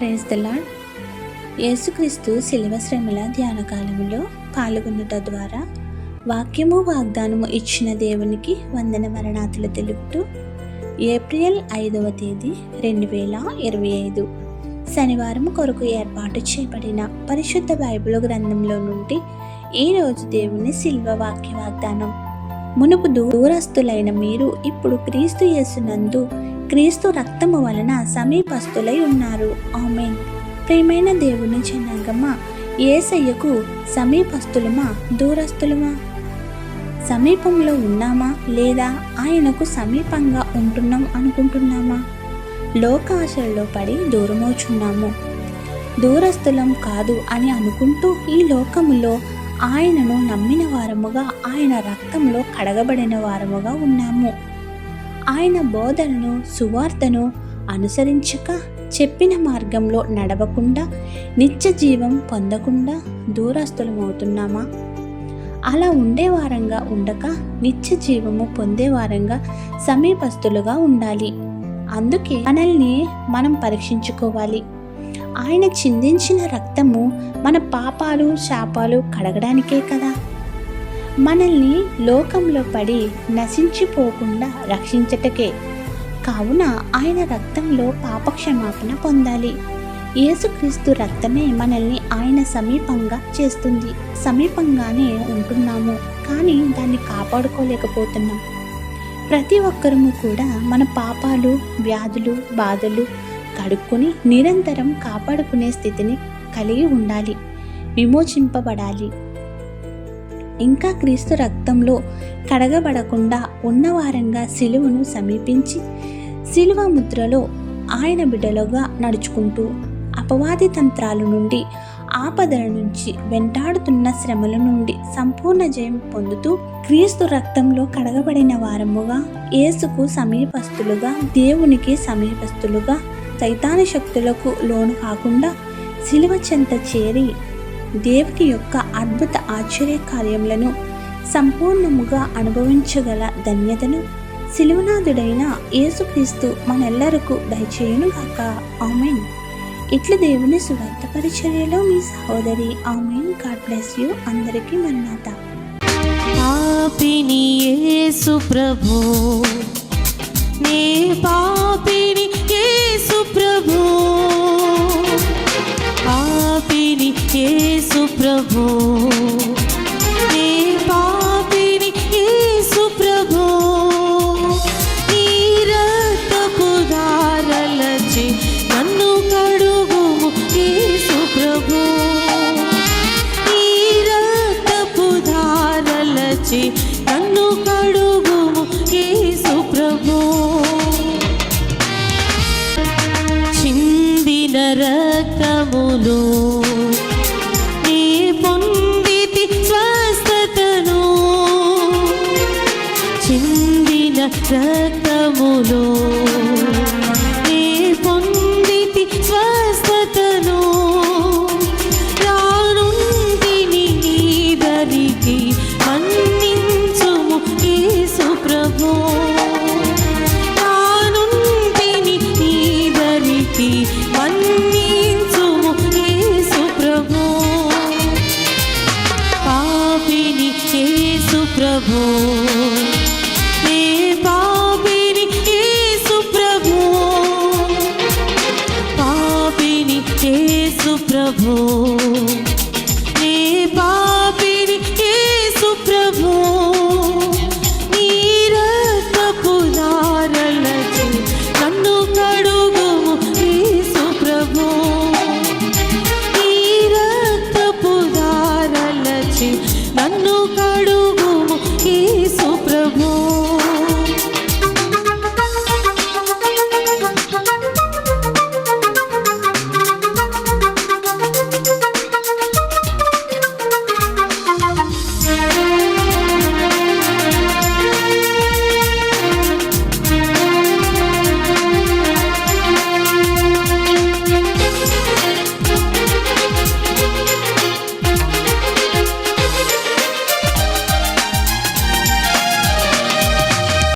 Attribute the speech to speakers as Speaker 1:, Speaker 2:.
Speaker 1: Praise the యేసుక్రీస్తు శిలువ శ్రమల ధ్యాన కాలంలో పాల్గొనుట ద్వారా వాక్యము వాగ్దానము ఇచ్చిన దేవునికి వందన మరణాతులు తెలుపుతూ ఏప్రిల్ ఐదవ తేదీ రెండు వేల ఇరవై ఐదు శనివారం కొరకు ఏర్పాటు చేయబడిన పరిశుద్ధ బైబిల్ గ్రంథంలో నుండి ఈరోజు దేవుని శిల్వ వాక్య వాగ్దానం. మునుపు దూరస్తులైన మీరు ఇప్పుడు క్రీస్తు యేసునందు క్రీస్తు రక్తము వలన సమీపస్తులై ఉన్నారు. ఆమెన్. ప్రేమైన దేవుని జనాంగమా ఏసయ్యకు సమీపస్తులమా దూరస్తులమా సమీపంలో ఉన్నామా లేదా ఆయనకు సమీపంగా ఉంటున్నాం అనుకుంటున్నామా? లోకాశల్లో పడి దూరమవుచున్నాము. దూరస్థులం కాదు అని అనుకుంటూ ఈ లోకములో ఆయనను నమ్మిన వారముగా ఆయన రక్తంలో కడగబడిన వారముగా ఉన్నాము. ఆయన బోధనను సువార్తను అనుసరించక చెప్పిన మార్గంలో నడవకుండా నిత్య జీవం పొందకుండా దూరస్తులమవుతున్నామా అలా ఉండేవారంగా ఉండక నిత్య జీవము పొందేవారంగా సమీపస్తులుగా ఉండాలి. అందుకే మనల్ని మనం పరీక్షించుకోవాలి. ఆయన చిందించిన రక్తము మన పాపాలు శాపాలు కడగడానికే కదా. మనల్ని లోకంలో పడి నశించిపోకుండా రక్షించటకే. కావున ఆయన రక్తంలో పాపక్షమాపణ పొందాలి. యేసుక్రీస్తు రక్తమే మనల్ని ఆయన సమీపంగా చేస్తుంది. సమీపంగానే ఉంటున్నాము కానీ దాన్ని కాపాడుకోలేకపోతున్నాం. ప్రతి ఒక్కరము కూడా మన పాపాలు వ్యాధులు బాధలు కడుక్కొని నిరంతరం కాపాడుకునే స్థితిని కలిగి ఉండాలి. విమోచింపబడాలి. ఇంకా క్రీస్తు రక్తంలో కడగబడకుండా ఉన్నవారంగా సిలువను సమీపించి సిలువ ముద్రలో ఆయన బిడ్డలుగా నడుచుకుంటూ అపవాది తంత్రాల నుండి ఆపదల నుంచి వెంటాడుతున్న శ్రమల నుండి సంపూర్ణ జయం పొందుతూ క్రీస్తు రక్తంలో కడగబడిన వారముగా యేసుకు సమీపస్తులుగా దేవునికి సమీపస్తులుగా సైతాని శక్తులకు లోను కాకుండా సిలువ చెంత చేరి దేవుని యొక్క అద్భుత ఆశ్చర్య కార్యములను సంపూర్ణముగా అనుభవించగల ధన్యతను శిలువనాథుడైన యేసుక్రీస్తు మనెల్లరకు దయచేయునుగాక. ఆమెన్. ఇట్లు దేవుని సువార్త పరిచర్యలో మీ సహోదరి ఆమెన్. గాడ్ బ్లెస్ యూ అందరికీ మన్నాత
Speaker 2: పాపిని యేసు ప్రభు నే పాపి ధారలచే నన్ను కడుగుము యేసు ప్రభు. చిందిన రక్తములో నీ పొందితి స్వస్థతను. చిందిన రక్తములో ప్రభు. నే పాపిని యేసు ప్రభు. పాపిని యేసు ప్రభు.